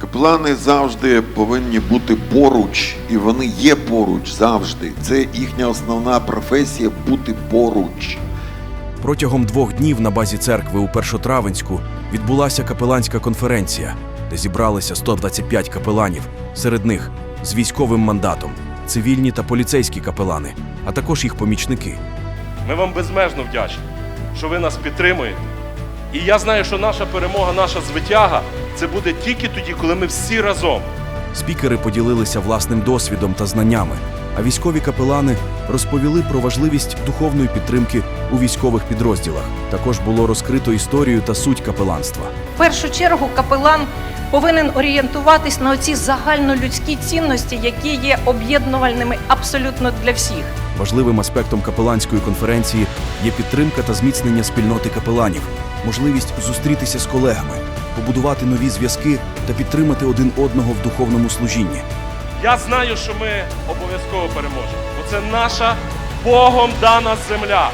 Капелани завжди повинні бути поруч, і вони є поруч завжди. Це їхня основна професія бути поруч. Протягом двох днів на базі церкви у Першотравенську відбулася капеланська конференція, де зібралися 125 капеланів, серед них з військовим мандатом, цивільні та поліцейські капелани, а також їх помічники. Ми вам безмежно вдячні, що ви нас підтримуєте. І я знаю, що наша перемога, наша звитяга це буде тільки тоді, коли ми всі разом. Спікери поділилися власним досвідом та знаннями, а військові капелани розповіли про важливість духовної підтримки у військових підрозділах. Також було розкрито історію та суть капеланства. В першу чергу капелан повинен орієнтуватись на оці загальнолюдські цінності, які є об'єднувальними абсолютно для всіх. Важливим аспектом капеланської конференції є підтримка та зміцнення спільноти капеланів, можливість зустрітися з колегами, побудувати нові зв'язки та підтримати один одного в духовному служінні. Я знаю, що ми обов'язково переможемо, бо це наша Богом дана земля.